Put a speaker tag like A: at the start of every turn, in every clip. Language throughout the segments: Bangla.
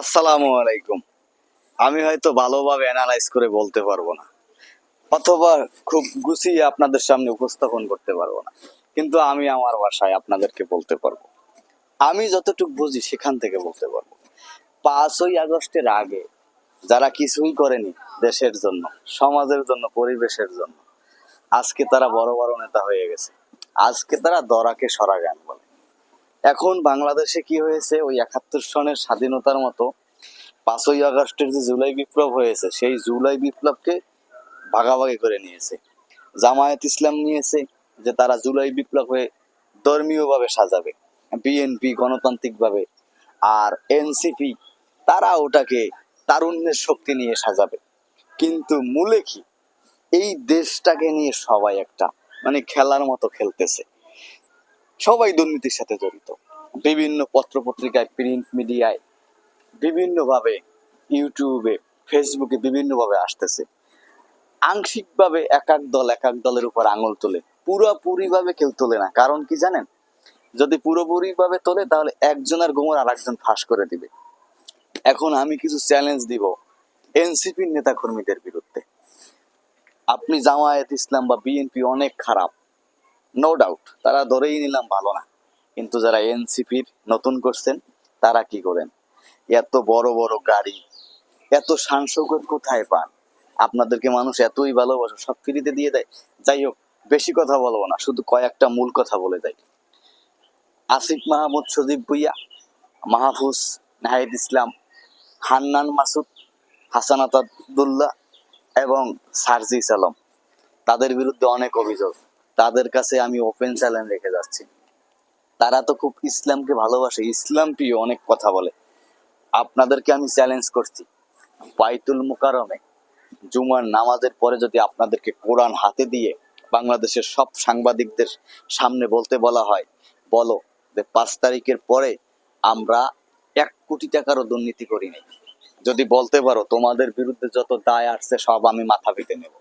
A: আসসালামু আলাইকুম। আমি হয়তো ভালোভাবে অ্যানালাইজ করে বলতে পারব না, অথবা খুব গুছিয়ে আপনাদের সামনে উপস্থাপন করতে পারব না, কিন্তু আমি আমার ভাষায় আপনাদেরকে বলতে পারব। আমি যতটুকু বুঝি সেখান থেকে বলতে পারব। পাঁচই আগস্টের আগে যারা কিছুই করেনি দেশের জন্য, সমাজের জন্য, পরিবেশের জন্য, আজকে তারা বড় বড় নেতা হয়ে গেছে। আজকে তারা দরাকে সরা গান বলে। এখন বাংলাদেশে কি হয়েছে? ওই একাত্তর সনের স্বাধীনতার মতো পাঁচই আগস্টের যে জুলাই বিপ্লব হয়েছে, সেই জুলাই বিপ্লবকে ভাগাভাগি করে নিয়েছে। জামায়াত ইসলাম নিয়েছে যে তারা জুলাই বিপ্লব হয়ে ধর্মীয় ভাবে সাজাবে, বিএনপি গণতান্ত্রিকভাবে, আর এনসিপি, তারা ওটাকে তারুণ্যের শক্তি নিয়ে সাজাবে। কিন্তু মূলে কি? এই দেশটাকে নিয়ে সবাই একটা মানে খেলার মতো খেলতেছে। সবাই দুর্নীতির সাথে জড়িত। বিভিন্ন পত্র পত্রিকায় প্রিন্ট মিডিয়ায় বিভিন্নভাবে ইউটিউবে ফেসবুকে বিভিন্নভাবে আসতেছে। আংশিকভাবে এক এক দল এক এক দলের উপর আঙুল তোলে। পুরোপুরিভাবে কেউ তোলে না। কারণ কি জানেন? যদি পুরোপুরিভাবে তোলে, তাহলে একজনের গোমর আর একজন ফাঁস করে দিবে। এখন আমি কিছু চ্যালেঞ্জ দিব এনসিপির নেতা কর্মীদের বিরুদ্ধে। আপনি জামায়াত ইসলাম বা বিএনপি অনেক খারাপ। নো ডাউট তারা ধরেই নিলাম ভালো না। কিন্তু যারা এনসিপির নতুন করছেন, তারা কি করেন? এত বড় বড় গাড়ি, এত সাংসগত কোথায় পান? আপনাদেরকে মানুষ এতই ভালোবাসে, সব ফ্রিতে দিয়ে দেয়। যাই হোক, বেশি কথা বলব না, শুধু কয়েকটা মূল কথা বলে দেয়। আসিফ মাহমুদ সজীব ভুইয়া, মাহফুজ নাহিদ ইসলাম, হান্নান মাসুদ হাসানাত এবং সারজিস আলম, তাদের বিরুদ্ধে অনেক অভিযোগ। তাদের কাছে আমি ওপেন চ্যালেঞ্জ রেখে যাচ্ছি। তারা তো খুব ইসলামকে ভালোবাসে। ইসলাম প্রিয় অনেক কথা বলে। আপনাদেরকে আমি চ্যালেঞ্জ করছি। বাইতুল মুকারমে জুমার নামাজের পরে যদি আপনাদেরকে কোরআন হাতে দিয়ে বাংলাদেশের সব সাংবাদিকদের সামনে বলতে বলা হয়, বলো যে পাঁচ তারিখের পরে আমরা এক কোটি টাকারও দুর্নীতি করি নাই। যদি বলতে পারো তোমাদের বিরুদ্ধে যত দায় আসছে সব আমি মাথা পেতে নেব।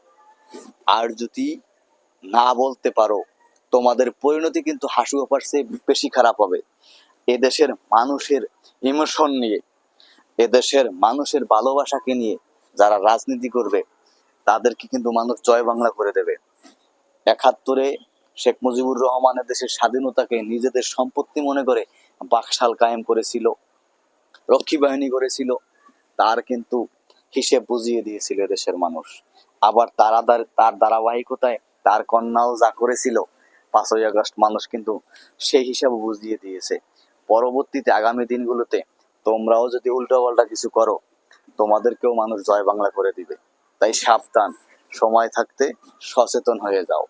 A: আর যদি না বলতে পারো, তোমাদের পরিণতি কিন্তু হাসু অপার চেয়ে বেশি খারাপ হবে। এদেশের মানুষের ইমোশন নিয়ে, এদেশের মানুষের ভালোবাসাকে নিয়ে যারা রাজনীতি করবে, তাদেরকে কিন্তু মানুষ জয় বাংলা করে দেবে। একাত্তরে শেখ মুজিবুর রহমানের দেশের স্বাধীনতাকে নিজেদের সম্পত্তি মনে করে বাকশাল কায়েম করেছিল, রক্ষী বাহিনী করেছিল, তার কিন্তু হিসেব বুঝিয়ে দিয়েছিল দেশের মানুষ। আবার তার তার ধারাবাহিকতায় তার কন্যাও যা করেছিল পাঁচই আগস্ট মানুষ কিন্তু সেই হিসাবে বুঝিয়ে দিয়েছে। পরবর্তীতে আগামী দিনগুলোতে তোমরাও যদি উল্টোপাল্টা কিছু করো, তোমাদেরকেও মানুষ জয় বাংলা করে দিবে। তাই সাবধান, সময় থাকতে সচেতন হয়ে যাও।